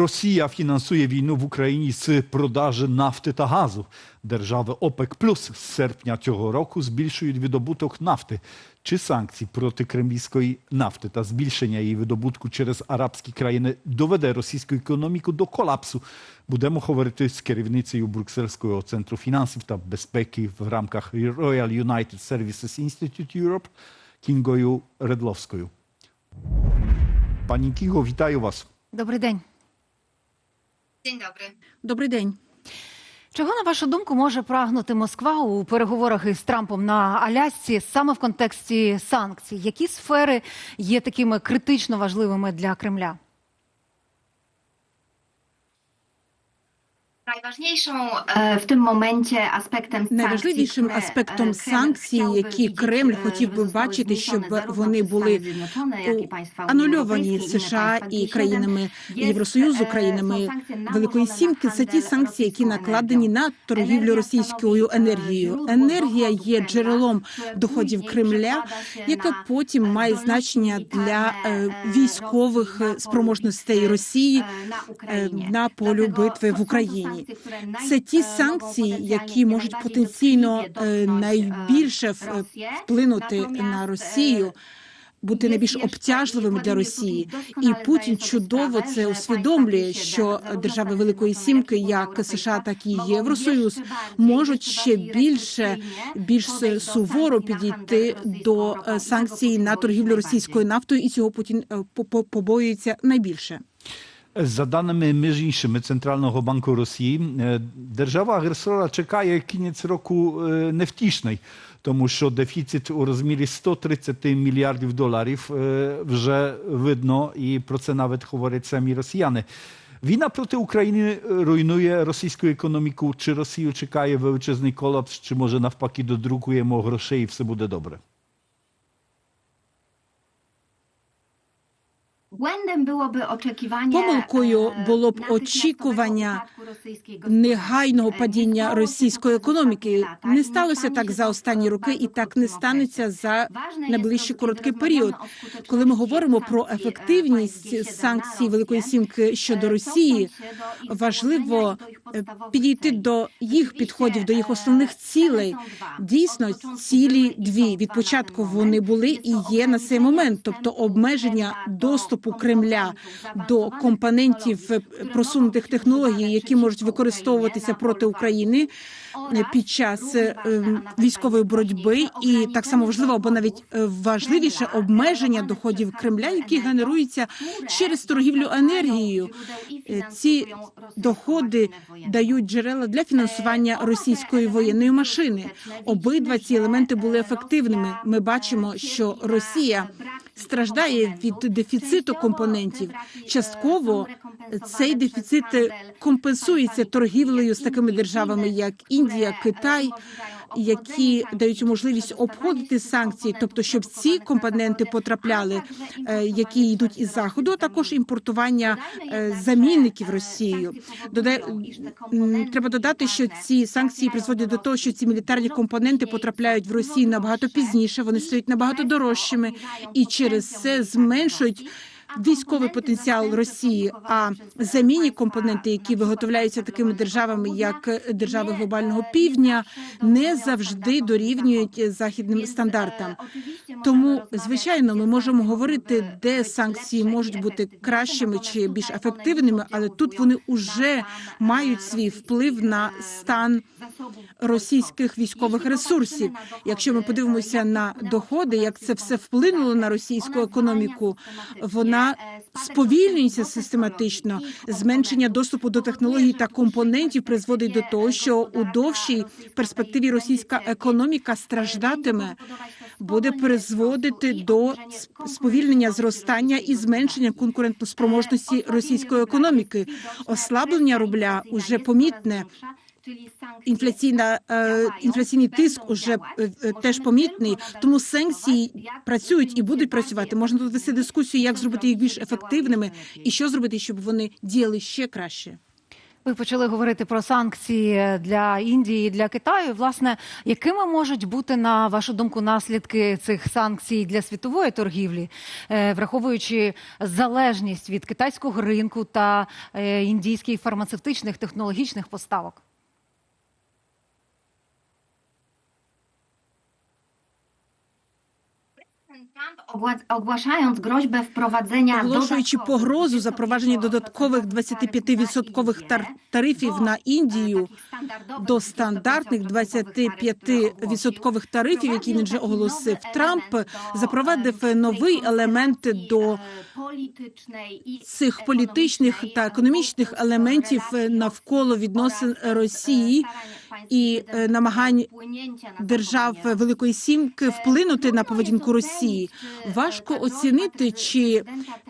Росія фінансує війну в Україні з продажі нафти та газу. Держави ОПЕК Плюс з серпня цього року збільшують видобуток нафти. Чи санкції проти кремлівської нафти та збільшення її видобутку через арабські країни доведе російську економіку до колапсу? Будемо говорити з керівницею Брюссельського центру фінансів та безпеки в рамках Royal United Services Institute Europe Кінгою Редловською. Пані Кінго, вітаю вас. Добрий день. Dzień добрий. Добрий день. Чого на вашу думку може прагнути Москва у переговорах із Трампом на Алясці саме в контексті санкцій? Які сфери є такими критично важливими для Кремля? W tym momencie aspektem Найважливішим аспектом e, санкцій, які Кремль хотів би бачити, щоб вони були анульовані США і країнами Євросоюзу, e, країнами Великої Сімки. Це ті санкції, які накладені на торгівлю російською е, енергією. Енергія є джерелом доходів Кремля, яке потім е, має значення для е, е, військових е, спроможностей Росії е, на е, полю битви в Україні. Санкції, Це ті е, санкції, які можуть потенційно е, е, найбільше вплинути на Росію. Бути найбільш обтяжливими для Росії, і Путін чудово це усвідомлює, що держави Великої Сімки, як США, так і Євросоюз, можуть ще більше більш суворо підійти до санкцій на торгівлю російською нафтою, і цього Путін по- по- побоюється найбільше. За даними між іншими Центрального банку Росії, е, держава-агресора чекає кінець року е, невтішний, тому що дефіцит у розмірі 130 мільярдів доларів е, вже видно, і про це навіть говорять самі росіяни. Війна проти України руйнує російську економіку. Чи Росію чекає величезний колапс, чи може навпаки додрукуємо грошей і все буде добре? Błędem Помилкою e, було б очікування негайного падіння російської економіки. Не сталося так за останні роки, і так не станеться за найближчий короткий період. Коли ми говоримо про е, ефективність państw G7 на санкцій Великої Сімки щодо е, Росії, важливо е, підійти до їх підходів, до їх е, основних цілей. Дійсно, цілі дві. Від початку вони були і є на цей момент, тобто обмеження Кремля до доступу Кремля до компонентів е, просунутих технологій, які можуть використовуватися проти України під час е, nawet військової боротьби, і так само важливо, або навіть е, важливіше обмеження доходів Кремля, які генеруються через торгівлю енергією. Е, Ці доходи дають джерела для фінансування Е, російської воєнної машини. Обидва ці елементи були е, ефективними. Ми е, бачимо, що Росія е, страждає від дефіциту компонентів. Частково цей дефіцит компенсується торгівлею з такими державами, як Індія, Китай, які дають можливість обходити санкції, тобто щоб ці компоненти потрапляли, е, які йдуть із заходу, а також імпортування е, замінників Росією. Додай треба додати, що ці санкції призводять до того, що ці мілітарні компоненти потрапляють в Росію набагато пізніше. Вони стають набагато дорожчими, і через це зменшують військовий потенціал Росії. А замінні компоненти, які виготовляються такими державами, як держави глобального півдня, не завжди дорівнюють західним стандартам. Тому, звичайно, ми можемо говорити, де санкції можуть бути кращими чи більш ефективними, але тут вони вже мають свій вплив на стан російських військових ресурсів. Якщо ми подивимося на доходи, як це все вплинуло на російську економіку, systematycznie, вона сповільнюється систематично. Зменшення доступу до технологій та компонентів призводить до того, що у довшій перспективі російська економіка страждатиме. Буде призводити до сповільнення зростання і зменшення конкурентоспроможності російської економіки. Ослаблення рубля уже помітне. Інфляційна е, інфляційний тиск уже е, е, теж помітний. Тому санкції працюють і будуть працювати. Можна тут вести дискусію, як зробити їх більш ефективними, і що зробити, щоб вони діяли ще краще. Ви почали говорити про санкції для Індії і для Китаю. Власне, якими можуть бути на вашу думку наслідки цих санкцій для світової торгівлі, враховуючи залежність від китайського ринку та індійських фармацевтичних технологічних поставок? Ogłaszając groźbę wprowadzenia Оголошуючи погрозу запровадження додаткових 25% тар- тарифів на Індію до стандартних 25% тарифів, які він вже оголосив, Трамп запровадив новий елемент до цих політичних та економічних елементів навколо відносин Росії і е, намагань держав Великої Сімки вплинути на поведінку Росії. Важко оцінити, чи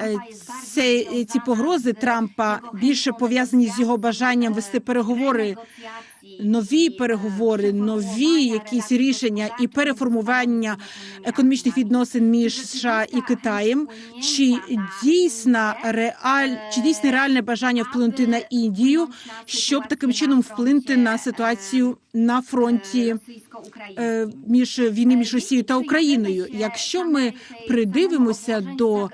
е, це, ці погрози Трампа більше пов'язані з його бажанням вести переговори, нові переговори, нові якісь рішення і переформування економічних відносин між США і Китаєм, чи дійсна реаль, чи дійсне реальне бажання вплинути на Індію, щоб таким чином вплинути на ситуацію на фронті е, між війни між Росією та Україною. Якщо ми придивимося до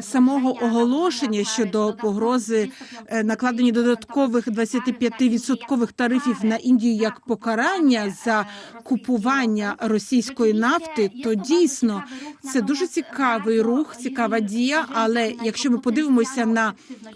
самого оголошення щодо погрози е, накладення додаткових 25% тарифів на Індію як покарання за купування російської нафти, то дійсно це дуже цікавий рух, цікава дія. Але якщо ми подивимося на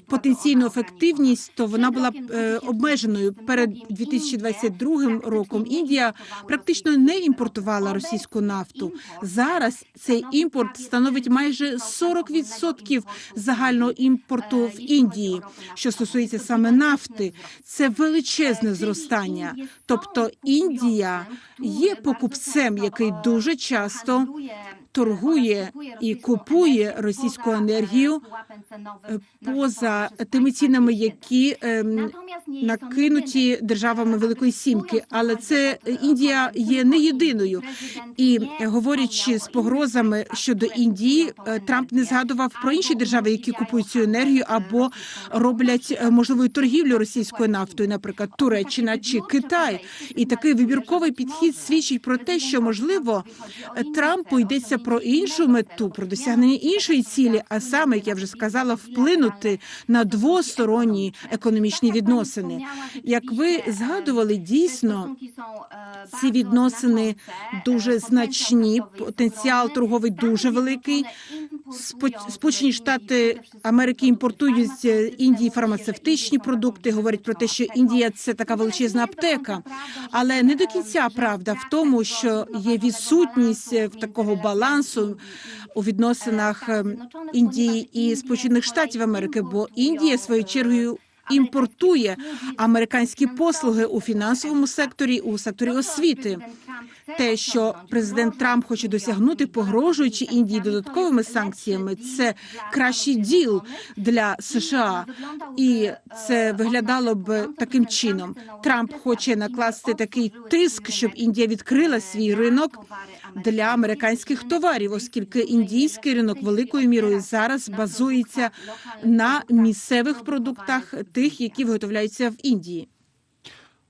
потенційну ефективність, то вона була е, обмеженою перед 2022 роком. Індія практично не імпортувала російську нафту. Зараз цей імпорт становить майже 40% загального імпорту в Індії. Що стосується саме нафти, це величезне зростання. Тобто Індія є покупцем, який дуже часто торгує і купує російську енергію е, поза тими цінами, які ем, накинуті державами Великої Сімки. Але це Індія є не єдиною. І е, говорячи з погрозами щодо Індії, е, Трамп не згадував про інші держави, які купують цю енергію або роблять можливою торгівлю російською нафтою, наприклад, Туреччина чи Китай. І такий вибірковий підхід свідчить про те, що можливо Трампу йдеться про іншу мету, про досягнення іншої цілі, а саме, як я вже сказала, вплинути на двосторонні економічні відносини. Як ви згадували, дійсно ці відносини дуже значні, потенціал торговий дуже великий. Спо- Сполучені Штати Америки імпортують з Індії фармацевтичні продукти. Говорять про те, що Індія це така величезна аптека, але не до кінця правда в тому, що є відсутність такого балансу у відносинах е, Індії і Сполучених Штатів Америки, бо Індія своєю чергою. Імпортує американські послуги у фінансовому секторі, у секторі освіти. Те, що президент Трамп хоче досягнути, погрожуючи Індії додатковими санкціями, це кращий діл для США, і це виглядало б таким чином. Трамп хоче накласти такий тиск, щоб Індія відкрила свій ринок для американських товарів, оскільки індійський ринок великою мірою зараз базується на місцевих продуктах, тих, які виготовляються в Індії.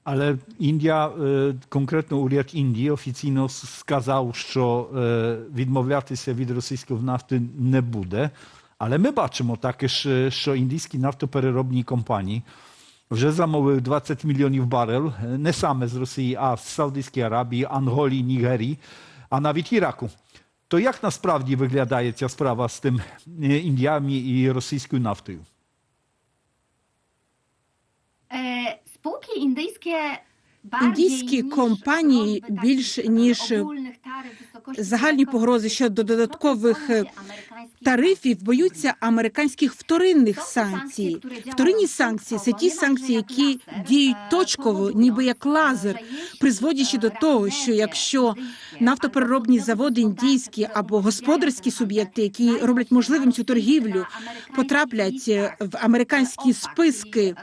Але Індія, е, конкретно уряд Індії офіційно сказав, що е, відмовлятися від російської нафти не буде. Але ми бачимо також, е, що індійські нафтопереробні компанії вже замовили 20 мільйонів барел, не саме з Росії, а з Саудівської Аравії, Анголі, Нігерії, а навіть Іраку. То як насправді виглядає ця справа з тим е, Індіями і російською нафтою? Е, Spółki indyjskie Індійські компанії більш ніж загальні погрози щодо додаткових е, тарифів боються американських вторинних санкцій. Вторинні санкції це ті санкції, які діють точково, ніби як лазер, призводячи до того, що якщо нафтопереробні заводи індійські або господарські суб'єкти, які роблять можливим цю торгівлю, потраплять е, в американські списки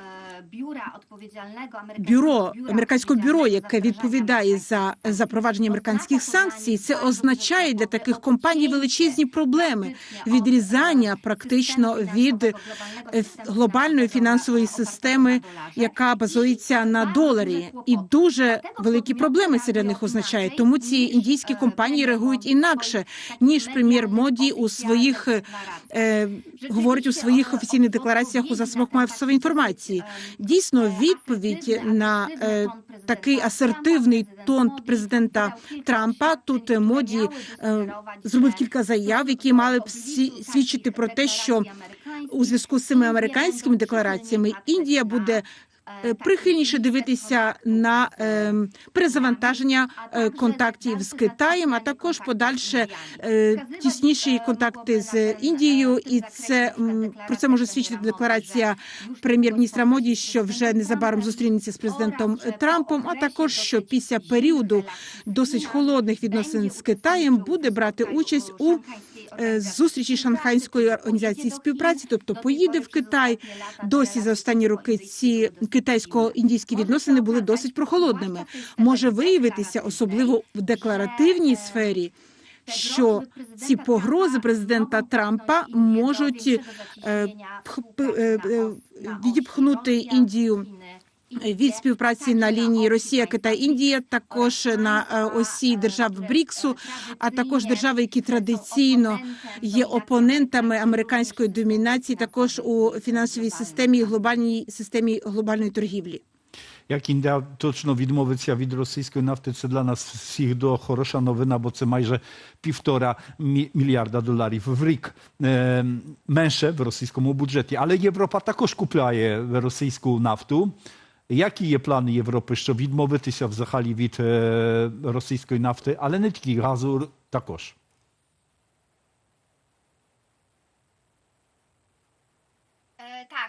Бюро американського бюро, яке відповідає за запровадження американських санкцій, це означає для таких компаній величезні проблеми відрізання практично від е, глобальної фінансової системи, яка базується на доларі, і дуже великі проблеми це для них означає. Тому ці індійські компанії реагують інакше ніж прем'єр Моді у своїх е, говорить у своїх офіційних деклараціях у засобах масової інформації. Дійсно, відповідь на е, такий асертивний тон президента Трампа тут е, моді е, зробив кілька заяв, які мали б свідчити про те, що у зв'язку з цими американськими деклараціями Індія буде прихильніше дивитися на е, перезавантаження е, контактів з Китаєм, а також подальше е, тісніші контакти з Індією, і це про це може свідчити декларація прем'єр-міністра Моді, що вже незабаром зустрінеться з президентом Трампом. А також що після періоду досить холодних відносин з Китаєм буде брати участь у е, зустрічі Шанхайської організації співпраці, тобто поїде в Китай. Досі за останні роки ці китайсько-індійські відносини були досить прохолодними. Може виявитися, особливо в декларативній сфері, що ці погрози президента Трампа можуть е, е, е, відіпхнути Індію від співпраці на лінії Росія, Китай, Індія, також на е, осі держав БРІКСу, а також держави, які традиційно є опонентами американської домінації, також у фінансовій системі глобальній системі глобальної торгівлі. Як Індія точно відмовиться від російської нафти, це для нас всіх до хороша новина, бо це майже півтора мільярда доларів в рік е, менше в російському бюджеті. Але Європа також купляє російську нафту. Які є плани Європи, щоб відмовитися взагалі від російської нафти, але не тільки газу також?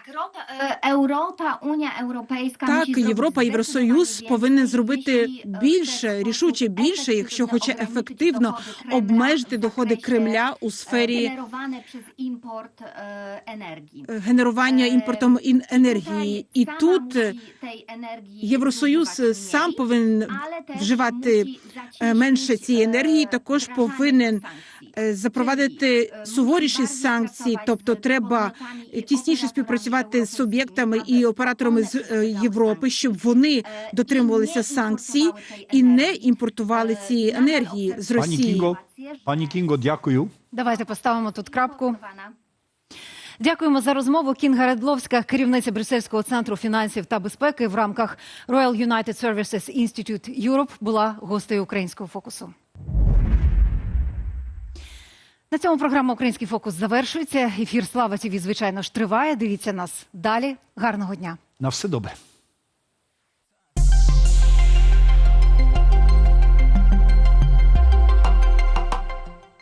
E, e, Europa, Unia Europejska Так, Європа, Євросоюз повинен зробити e, більше, рішуче більше, якщо хоче ефективно обмежити доходи Кремля у e, сфері e, energii. генерування Е, імпортом енергії. І тут е, Євросоюз сам повинен вживати е, менше цієї e, енергії, також повинен е, запровадити e, суворіші санкції, тобто треба тісніше співпрацювати з суб'єктами і операторами з е, Європи, щоб вони Е, дотримувалися санкцій і не імпортували Е, цієї енергії з обсервувати Пані Росії. Кінго, Пані Кінго, дякую. Давайте поставимо тут крапку. Дякуємо за розмову. Кінга Редловська, керівниця Брюссельського центру фінансів та безпеки в рамках Royal United Services Institute Europe, була гостею українського фокусу. На цьому програма Український фокус завершується. Ефір Слава ТІВІ, звичайно ж, триває. Дивіться нас далі. Гарного дня. На все добре.